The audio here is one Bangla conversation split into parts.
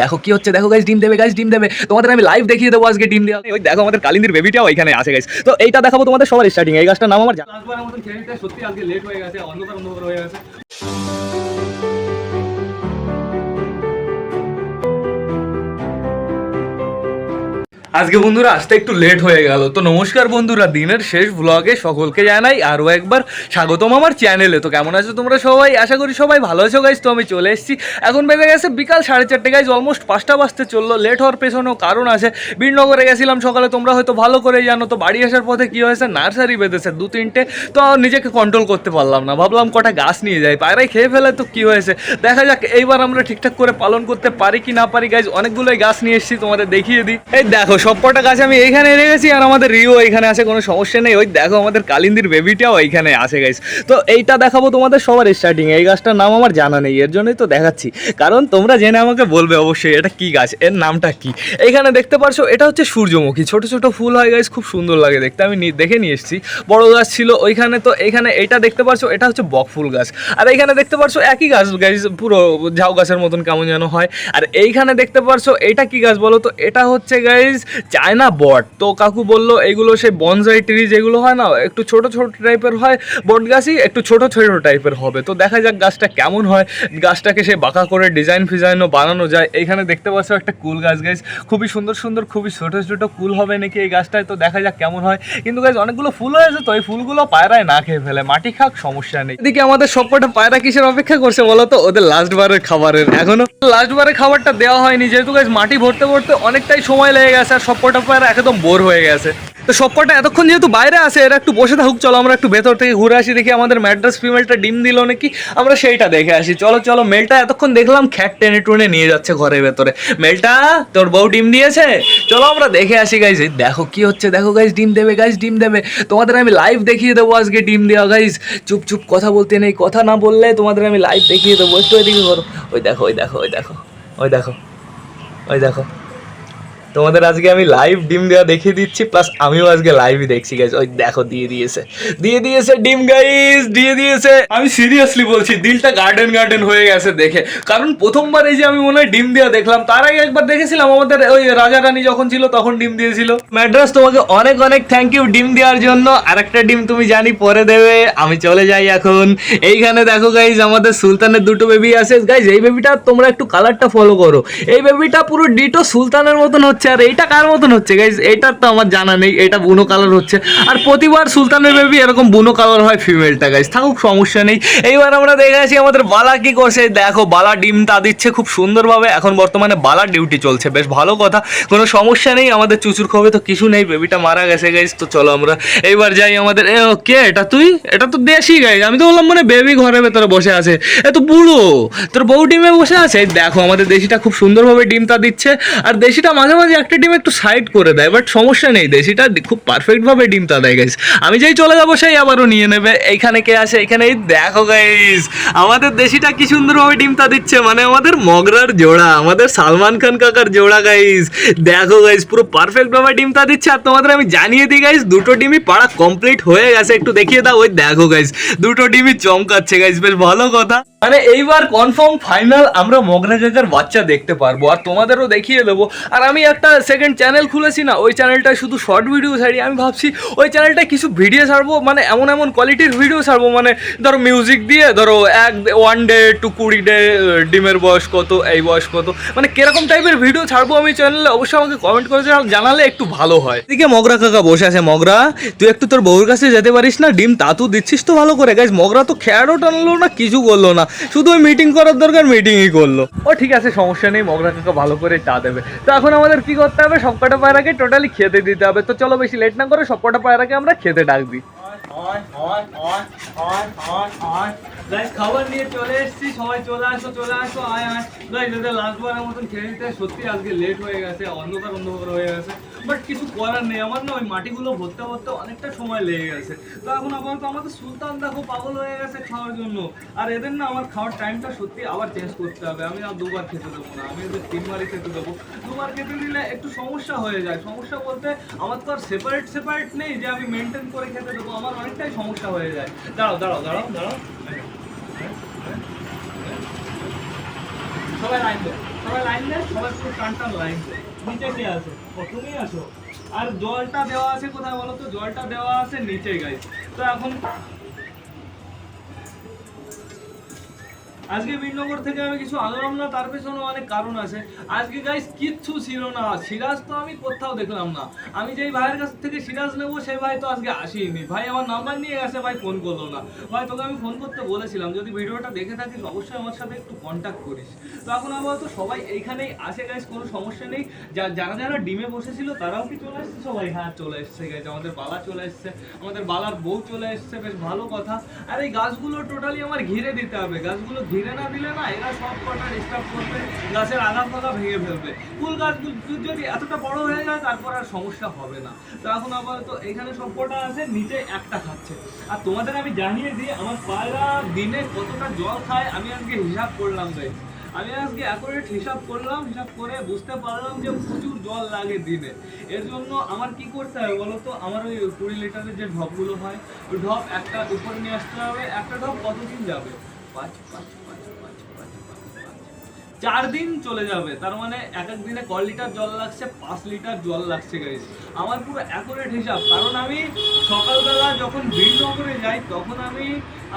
দেখো কি হচ্ছে? দেখো গাইজ ডিম দেবে গাইজ ডিম দেবে। তোমাদের আমি লাইভ দেখিয়ে দেবো আজকে ডিম দেওয়া ওই দেখো আমাদের কালিন্দির বেবিটাও এখানে আছে গেছে তো এইটা দেখাবো তোমাদের সবার স্টার্টিং এই গাছটার নাম আমার সত্যি আজকে লেট হয়ে গেছে, অন্ধকার অন্ধকার হয়ে গেছে। আজকে বন্ধুরা আসতে একটু লেট হয়ে গেল। তো নমস্কার বন্ধুরা, দিনের শেষ ব্লগে সকলকে জানাই আরও একবার স্বাগতম আমার চ্যানেলে তো কেমন আছো তোমরা সবাই? আশা করি সবাই ভালো আছো গাইজ তো আমি চলে এসেছি। এখন বেজে গেছে বিকাল সাড়ে চারটে গাইজ অলমোস্ট পাঁচটা বাজতে চলল। লেট হওয়ার পেছনেও কারণ আছে। বীরনগরে গেছিলাম সকালে, তোমরা হয়তো ভালো করে জানো। তো বাড়ি আসার পথে কী হয়েছে? নার্সারি বেঁধেছে দু তিনটে। তো নিজেকে কন্ট্রোল করতে পারলাম না। ভাবলাম কটা গাছ নিয়ে যাই। পায়রাই খেয়ে ফেলে তো কী হয়েছে? দেখা যাক, এইবার আমরা ঠিকঠাক করে পালন করতে পারি কি না পারি গাইজ অনেকগুলোই গাছ নিয়ে এসেছি, তোমাদের দেখিয়ে দিই। এই দেখো সব কটা গাছ আমি এইখানে গেছি আর আমাদের রিও এইখানে আছে, কোনো সমস্যা নেই। ওই দেখো আমাদের কালিন্দির বেবিটাও এইখানে আছে গাইজ তো এইটা দেখাবো তোমাদের সবার স্টার্টিং এই গাছটার নাম আমার জানা নেই, এর জন্যই তো দেখাচ্ছি। কারণ তোমরা জেনে আমাকে বলবে অবশ্যই এটা কি গাছ, এর নামটা কি? এইখানে দেখতে পারছ, এটা হচ্ছে সূর্যমুখী। ছোট ছোট ফুল হয় গাইজ খুব সুন্দর লাগে দেখতে। আমি দেখে নিয়ে এসেছি। বড় গাছ ছিল ওইখানে, তো এইখানে এটা দেখতে পারছ, এটা হচ্ছে বকফুল গাছ। আর এইখানে দেখতে পারছ, একই গাছ গাইজ পুরো ঝাউ গাছের মতন কেমন যেন হয়। আর এইখানে দেখতে পারছ, এটা কি গাছ বলো তো? এটা হচ্ছে গাইজ চায়না বট। তো কাকু বলল এগুলো সেই বনজাই ট্রি যেগুলো হয় না, একটু ছোট ছোট টাইপের হয়, বট গাছই একটু ছোট ছোট টাইপের হবে। তো দেখা যাক গাছটা কেমন হয়। গাছটাকে সে বাঁকা করে ডিজাইন ফিজাইনও বানানো যায়। এখানে দেখতে পাচ্ছ একটা কুল গাছ গাছ খুবই সুন্দর সুন্দর, খুবই ছোট ছোট কুল হবে নাকি এই গাছটায়, তো দেখা যাক কেমন হয়। কিন্তু গাছ অনেকগুলো ফুল হয়েছে তো এই ফুলগুলো পায়রায় না খেয়ে ফেলে। মাটি খাক, সমস্যা নেই। এদিকে আমাদের সবকটা পায়রা কিসের অপেক্ষা করছে বলো তো? ওদের লাস্ট বারের খাবারের। এখনও লাস্ট বারের খাবারটা দেওয়া হয়নি। যেহেতু গাছ মাটি ভরতে ভরতে অনেকটাই সময় লেগে গেছে। আর সবকটা পায়রা একদম বোর হয়ে গেছে। তো সবকটা এতক্ষণ যেহেতু বাইরে আছে, এরা একটু বসে থাকুক, চলো আমরা একটু ভেতর থেকে ঘুরে আসি, দেখি আমাদের ম্যাড্রাস ফিমেলটা ডিম দিল নাকি। আমরা সেইটা দেখে আসি। চলো চলো, মেলটা এতক্ষণ দেখলাম, খ্যাট টেনে টুনে নিয়ে যাচ্ছে ঘরের ভেতরে। মেলটা, তোর বউ ডিম দিয়েছে? চলো আমরা দেখে আসি গাইজ দেখো কি হচ্ছে, দেখো গাইজ ডিম দেবে গাইজ ডিম দেবে। তোমাদের আমি লাইভ দেখিয়ে দেবো আজকে ডিম দেওয়া গাইজ চুপ চুপ, কথা বলতে নেই, কথা না বললে তোমাদের আমি লাইভ দেখিয়ে দেবো। একটু এদিকে করো। ওই দেখো ওই দেখো ওই দেখো ওই দেখো ওই দেখো। তোমাদের আজকে আমি লাইভ ডিম দেওয়া দেখিয়ে দিচ্ছি প্লাস আমিও আজকে লাইভই দেখছি গাইজ ওই দেখো, দিয়ে দিয়েছে। দিয়ে দিয়েছে ডিম গাইজ দিয়ে দিয়েছে। আমি সিরিয়াসলি বলছি, দিলটা গার্ডেন গার্ডেন হয়ে গেছে দেখে। কারণ প্রথমবার এই যে আমি মনে হয় ডিম দেওয়া দেখলাম, তার আগে একবার দেখেছিলাম আমাদের ওই রাজা রানী যখন ছিল, তখন ডিম দিয়েছিল। ম্যাড্রাস তোমাকে অনেক অনেক থ্যাংক ইউ ডিম দেওয়ার জন্য। আরেকটা ডিম তুমি জানি পরে দেবে, আমি চলে যাই এখন। এইখানে দেখো গাইজ আমাদের সুলতানের দুটো বেবি আছে। গাইজ এই বেবিটা তোমরা একটু কালারটা ফলো করো। এই বেবিটা পুরো ডিটো সুলতানের মতন হচ্ছে। আর এইটা কার মতন হচ্ছে? গাইজ এইটার তো আমার জানা নেই, এটা বুনো কালার হচ্ছে। আর প্রতিবার সুলতানের বেবি এরকম বুনো কালার হয় ফিমেলটা গাইজ থাকুক, সমস্যা নেই। এইবার আমরা দেখে আছি আমাদের বালা কি করছে। দেখো, বালা ডিমটা দিচ্ছে খুব সুন্দরভাবে। এখন বর্তমানে বালা ডিউটি চলছে। বেশ ভালো কথা। কোনো সমস্যা নেই, আমাদের চুচুর খবে তো কিছু নেই। বেবিটা মারা গেছে গাইজ তো চলো আমরা এইবার যাই আমাদের। এ কে এটা তুই? এটা তো দেশি গাইজ আমি তো বললাম মানে বেবি ঘরের ভেতরে বসে আছে। এ, তো বুড়ো। তোর বউ ডিমে বসে আছে? দেখো, আমাদের দেশিটা খুব সুন্দরভাবে ডিমটা দিচ্ছে। আর দেশিটা মাঝে মাঝে একটা ডিম একটু সাইড করে দেয় বাট সমস্যা নেই, দেশিটা খুব পারফেক্টভাবে ডিমটা দেয় গাইস আমি যেই চলে যাব, সেই আবারও নিয়ে নেবে। এইখানে কে আছে? এখানে দেখো গাইস আমাদের দেশিটা কি সুন্দরভাবে ডিমটা দিচ্ছে মানে আমাদের মগরার জোড়া, আমাদের সালমান খান কাকার জোড়া গাইস দেখো গাইস পুরো পারফেক্ট ভাবে ডিমটা দিচ্ছে। আর তোমাদের আমি জানিয়ে দিই গাইস দুটো ডিমই পাড়া কমপ্লিট হয়ে গেছে। একটু দেখিয়ে দাও, ওই দেখো গাইস দুটো ডিমই চমকাচ্ছে গাইস বেশ ভালো কথা। মানে এইবার কনফার্ম ফাইনাল আমরা মগরা কাকার বাচ্চা দেখতে পারব, আর তোমাদেরও দেখিয়ে দেবো। আর আমি একটা সেকেন্ড চ্যানেল খুলেছি না, ওই চ্যানেলটায় শুধু শর্ট ভিডিও ছাড়ি। আমি ভাবছি, ওই চ্যানেলটায় কিছু ভিডিও ছাড়বো মানে এমন এমন কোয়ালিটির ভিডিও ছাড়বো মানে ধরো মিউজিক দিয়ে, ধরো এক ওয়ান ডে টু কুড়ি ডে ডিমের বয়স কত, এই বয়স কত মানে কীরকম টাইপের ভিডিও ছাড়বো আমি চ্যানেলে অবশ্যই আমাকে কমেন্ট করে জানালে একটু ভালো হয়। এদিকে মগরা কাকা বসে আছে, মগরা, তুই একটু তোর বউর কাছে যেতে পারিস না? ডিম তাতু দিচ্ছিস তো ভালো করে। গাইজ মগরা তো খেয়ারও টানলো না, কিছু করল না। শুধু ওই মিটিং করার দরকার মিটিংই করল। ও, ঠিক আছে, সমস্যা নেই, মগরা কাকা ভালো করে চা দেবে। তো এখন আমাদের কি করতে হবে, সবকটা পায়রাকে টোটালি খেতে দিতে হবে। তো চলো বেশি লেট না করে সবকটা পায়রাকে আমরা খেতে ডাক দিই। খাবার নিয়ে চলে সবাই চলে আসো চলে আসো। আয় আয়। মতন খেয়ে নিতে সত্যি আজকে লেট হয়ে গেছে, অন্ধকার অন্ধকার হয়ে গেছে। বাট কিছু করার নেই। আমার না ওই মাটিগুলো ভরতে ভরতে অনেকটা সময় লেগে গেছে। তো এখন আপাতত আমাদের সুলতান দেখো পাগল হয়ে গেছে খাওয়ার জন্য। আর এদের না আমার খাওয়ার টাইমটা সত্যি আবার চেঞ্জ করতে হবে। আমি আর দুবার খেতে দেবো না। আমি এদের তিনবারই খেতে দেবো। দুবার খেতে দিলে একটু সমস্যা হয়ে যায়। সমস্যা বলতে আমার তো আর সেপারেট সেপারেট নেই যে আমি মেনটেন করে খেতে দেবো। আমার অনেকটাই সমস্যা হয়ে যায়। দাঁড়াও দাঁড়াও দাঁড়াও দাঁড়াও। সবাই লাইন দেয়, সবাই লাইন দেয় সবাই পুরো টান টান লাইন দেয়। নিচে কে আসো প্রথমেই আসো আর জলটা দেওয়া আছে কোথায় বলো তো? জলটা দেওয়া আছে নিচে গাইছে তো এখন আজকে বীরনগর থেকে আমি কিছু আনলাম না, তার পেছনে অনেক কারণ আছে। আজকে গাইস কিচ্ছু ছিল না। সিরাজ তো আমি কোথাও দেখলাম না। আমি যেই ভাইয়ের কাছ থেকে সিরাজ নেব, সেই ভাই তো আজকে আসেনি ভাই আমার নাম্বার নিয়ে গেছে, ভাই ফোন করল না। ভাই, তোকে আমি ফোন করতে বলেছিলাম। যদি ভিডিওটা দেখে থাকিস, অবশ্যই আমার সাথে একটু কন্ট্যাক্ট করিস। তো এখন তো সবাই এইখানেই আসে গাইস কোনো সমস্যা নেই। যা- যারা যারা ডিমে বসেছিল, তারাও কি চলে এসছে? সবাই হ্যাঁ চলে এসছে গাইস আমাদের বালা চলে এসছে। আমাদের বালার বউ চলে এসছে। বেশ ভালো কথা। আর এই গাছগুলো টোটালি আমার ঘিরে দিতে হবে। গাছগুলো ঘিরে না দিলে না, এরা সব কটা ডিস্টার্ব করবে, গাছের আগা ফাগা ভেঙে ফেলবে। ফুল গাছগুলো যদি এতটা বড় হয়ে যায়, তারপর আর সমস্যা হবে না। তো এখন আপাতত এখানে সব কটা আছে নিচে একটা খাচ্ছে। আর তোমাদের আমি জানিয়ে দিই, আমার পায়রা দিনে কতটা জল খায়, আমি আজকে হিসাব করলাম গাইস আমি আজকে অ্যাকুরেট হিসাব করলাম, হিসাব করে বুঝতে পারলাম যে প্রচুর জল লাগে দিনে। এর জন্য আমার কি করতে হবে বলো তো আমার ওই কুড়ি লিটারের যে ঢপগুলো হয়, ওই ঢপ একটা উপরে নিয়ে আসতে হবে, একটা ঢপ কতদিন যাবে? পাঁচ পাঁচ চার দিন চলে যাবে। তার মানে এক এক দিনে ক লিটার জল লাগছে? পাঁচ লিটার জল লাগছে গাইজ আমার পুরো অ্যাকুরেট হিসাব। কারণ আমি সকালবেলা যখন বীরনগরে যাই, তখন আমি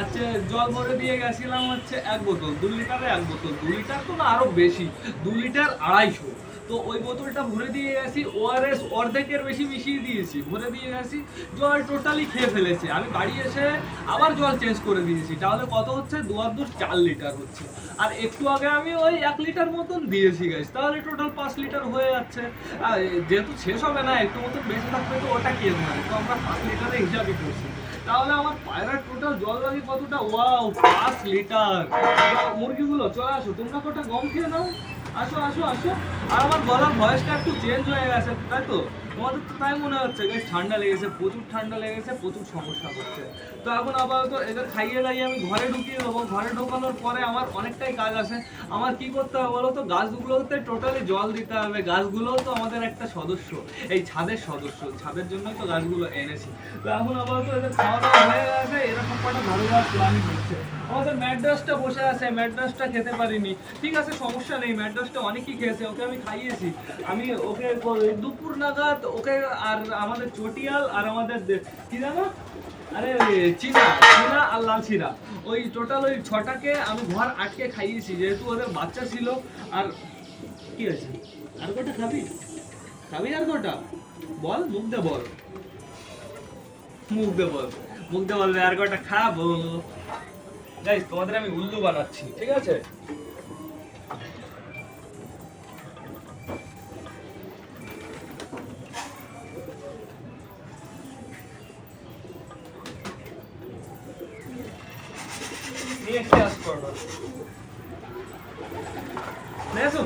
আচ্ছা জল ভরে দিয়ে গেছিলাম হচ্ছে এক বোতল, দু লিটারে এক বোতল। দু লিটার তো না আরও বেশি, দু লিটার আড়াইশো। তো ওই বোতলটা ভরে দিয়ে গেছি ওআরএস অর্ধেকের বেশি মিশিয়ে দিয়েছি। ভরে দিয়ে গেছি জল টোটালি খেয়ে ফেলেছে। আমি বাড়ি এসে আবার জল চেঞ্জ করে দিয়েছি। তাহলে কত হচ্ছে? দু আর দু চার লিটার হচ্ছে। আর একটু আগে আমি ওই এক লিটার মতন দিয়েছি গাইস তাহলে টোটাল পাঁচ লিটার হয়ে যাচ্ছে। আর যেহেতু শেষ হবে না, একটু মতন বেশি থাকবে তো ওটা কে ধরে তো আমরা পাঁচ লিটারে হিসাবই করছি। তাহলে আমার পায়রার টোটাল জল লাগে কতটা? ওয়াও পাঁচ লিটার মুরগিগুলো, চলে আসো। তোমরা কটা গম খেয়ে নাও। আসো আসো আসো। আর আমার গলার ভয়েসটা একটু চেঞ্জ হয়ে গেছে, তাই তো? তোমাদের তো তাই মনে হচ্ছে। বেশ ঠান্ডা লেগেছে, প্রচুর ঠান্ডা লেগেছে, প্রচুর সমস্যা হচ্ছে। তো এখন আপাতত এদের খাইয়ে দাইয়ে আমি ঘরে ঢুকিয়ে দেবো। ঘরে ঢোকানোর পরে আমার অনেকটাই কাজ আছে। আমার কি করতে হবে বলো তো? গাছগুলোতে টোটালি জল দিতে হবে। গাছগুলোও তো আমাদের একটা সদস্য। এই ছাদের সদস্য। ছাদের জন্যই তো গাছগুলো এনেছি। তো এখন আপাতত এদের খাওয়া দাওয়া হয়ে গেছে। এরকম কটা ভালো গাছ প্ল্যানিং হচ্ছে আমাদের ম্যাড্রাসটা বসে আছে, ম্যাড্রাসটা খেতে পারিনি। ঠিক আছে, সমস্যা নেই, ম্যাড্রাসটা অনেকেই খেয়েছে, ওকে আমি খাইয়েছি। আমি ওকে দুপুর নাগাদ ওকে আর আমাদের চটিয়াল আর আমাদের কি জানো? আরে, চিনা চিনা আর লাল চিরা। ওই টোটাল ওই ছটাকে আমি ঘর আটকে খাইয়েছি, যেহেতু ওদের বাচ্চা ছিল। আর কি আছে আর কটা খাবি? খাবি আর কটা? বল, মুখ দে বল। মুখ দে বল। মুখ দে বলবে, আর কটা খাব? গাইস তোমাদের আমি উল্লু বানাচ্ছি, ঠিক আছে?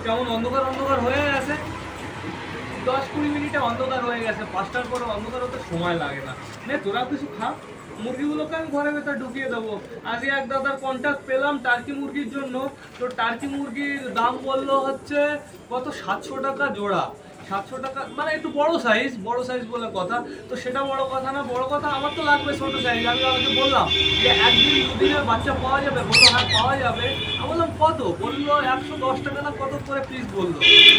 কেমন অন্ধকার অন্ধকার হয়ে গেছে। দশ কুড়ি মিনিটে অন্ধকার হয়ে গেছে, পাঁচটার পরে অন্ধকার হতে সময় লাগে না, তোরা কিছু খা। মুরগিগুলোকে আমি ঘরের ভেতর ঢুকিয়ে দেবো? আজকে এক দাদার কন্ট্যাক্ট পেলাম টার্কি মুরগির জন্য। তো টার্কি মুরগির দাম বলল হচ্ছে কত? সাতশো টাকা জোড়া। সাতশো টাকা মানে একটু বড় সাইজ বড় সাইজ বলে কথা। তো সেটা বড় কথা না, বড় কথা আমার তো লাগবে ছোট সাইজ আমি আমাকে বললাম যে একদিন দুদিনের বাচ্চা পাওয়া যাবে বলল হ্যাঁ পাওয়া যাবে। আমি বললাম, কত? বলল, একশো দশ টাকা না কত করে পিস বলল।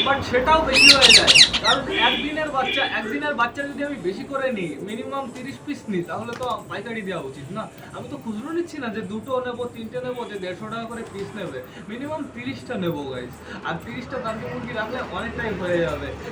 বাট সেটাও বেশি হয়ে যায়। কারণ একদিনের বাচ্চা একদিনের বাচ্চা যদি আমি বেশি করে নিই মিনিমাম তিরিশ পিস নিই, তাহলে তো পাইকারি দেওয়া উচিত না। আমি তো খুচরো নিচ্ছি না যে দুটো নেব, তিনটে নেব, যে দেড়শো টাকা করে পিস নেবে। মিনিমাম তিরিশটা নেব গাইজ আর তিরিশটা দামি মুরগি রাখলে অনেকটাই হয়ে যাবে।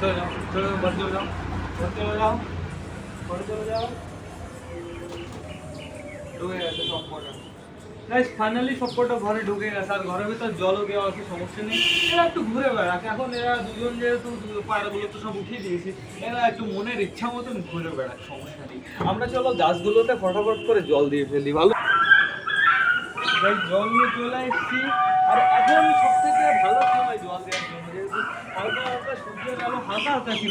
চলে যাও চলে যাও চলে যাও বাড়ি চলে যাও বাড়ি চলে যাও ঢুকে গেছে সব কটা ফাইনালি সব ঘরে ঢুকে গেছে। আর ঘরের ভিতর জলও দেওয়া আছে সমস্যা নেই? এরা একটু ঘুরে বেড়াক। এখন এরা দুজন যেহেতু পায়রাগুলো তো সব উঠিয়ে দিয়েছি, এরা একটু মনের ইচ্ছা মতন ঘুরে বেড়াক, সমস্যা নেই। আমরা চলো গাছগুলোতে ফটাফট করে জল দিয়ে ফেলি, ভালো? জল নিয়ে চলে এসেছি। আর এখন ভালো হালকা হালকা সূর্যের আলো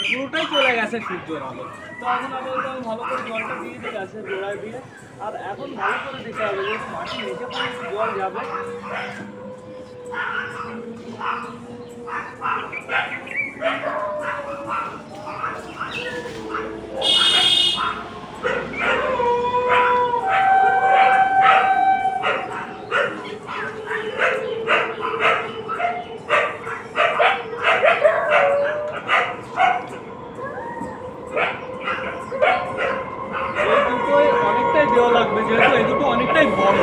পুরোটাই চলে গেছে সূর্যের আলো। তো এখন আপাতত ভালো করে জলটা দিয়ে দিয়ে গাছের গোড়ায় দিয়ে। আর এখন ভালো করে দিতে হবে, যেহেতু মাটির নিচে পর্যন্ত জল যাবে। এই দুটোই অনেকটাই দেওয়া লাগবে যেহেতু এই দুটো অনেকটাই বড়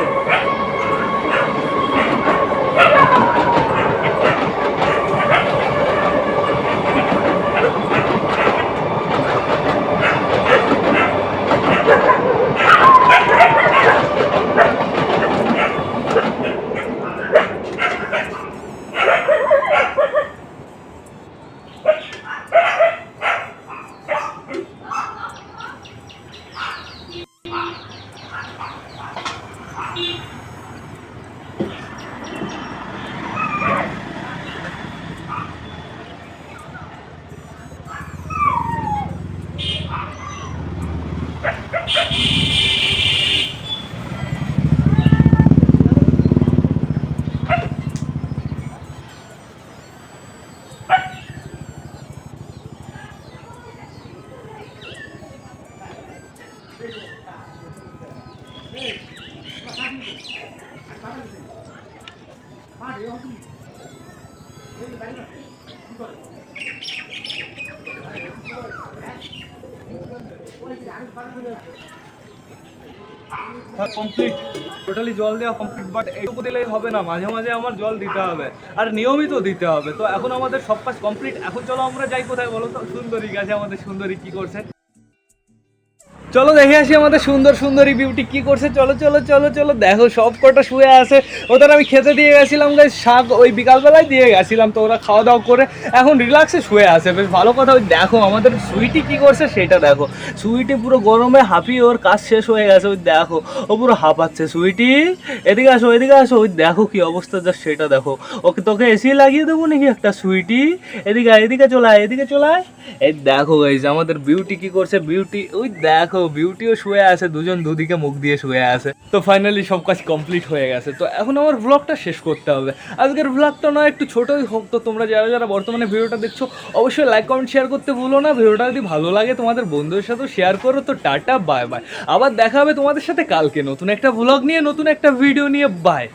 কমপ্লিট টোটালি জল দেওয়া কমপ্লিট বাট এইটুকু দিলেই হবে না। মাঝে মাঝে আমার জল দিতে হবে। আর নিয়মিত দিতে হবে। তো এখন আমাদের সব কাজ কমপ্লিট এখন চলো আমরা যাই কোথায় বলো তো? সুন্দরী গাছে আমাদের, সুন্দরী কি করছে? চলো দেখে আসি আমাদের সুন্দর সুন্দরী বিউটি কি করছে। চলো চলো চলো চলো, দেখো, সব কটা শুয়ে আছে। ওদের আমি খেতে দিয়ে গেছিলাম গাই শাক ওই বিকালবেলায় দিয়ে গেছিলাম, তো ওরা খাওয়া দাওয়া করে এখন রিল্যাক্সে শুয়ে আছে। বেশ ভালো কথা, ওই দেখো, আমাদের সুইটি কি করছে সেটা দেখো। সুইটি পুরো গরমে হাঁপিয়ে ওর কাজ শেষ হয়ে গেছে, ওই দেখো, ও পুরো হাঁপাচ্ছে। সুইটি এদিকে আসো এদিকে আসো, ওই দেখো কি অবস্থা যা সেটা দেখো। ওকে, তোকে এসি লাগিয়ে দেবো নাকি একটা সুইটি এদিকে এদিকে চলে আয়, এদিকে চলে আয়। এই দেখো গাইজ আমাদের বিউটি কি করছে বিউটি ওই দেখো বিউটিও শুয়ে আছে, দুজন দুদিকে মুখ দিয়ে শুয়ে আছে। তো ফাইনালি সব কাজ কমপ্লিট হয়ে গেছে। তো এখন আমার ব্লগটা শেষ করতে হবে। আজকের ব্লগটা নয়, একটু ছোটই হোক। তো তোমরা যারা যারা বর্তমানে ভিডিওটা দেখছ, অবশ্যই লাইক কমেন্ট শেয়ার করতে ভুলো না। ভিডিওটা যদি ভালো লাগে, তোমাদের বন্ধুদের সাথেও শেয়ার করো। তো টাটা বাই বাই আবার দেখা হবে তোমাদের সাথে কালকে নতুন একটা ব্লগ নিয়ে, নতুন একটা ভিডিও নিয়ে। বাই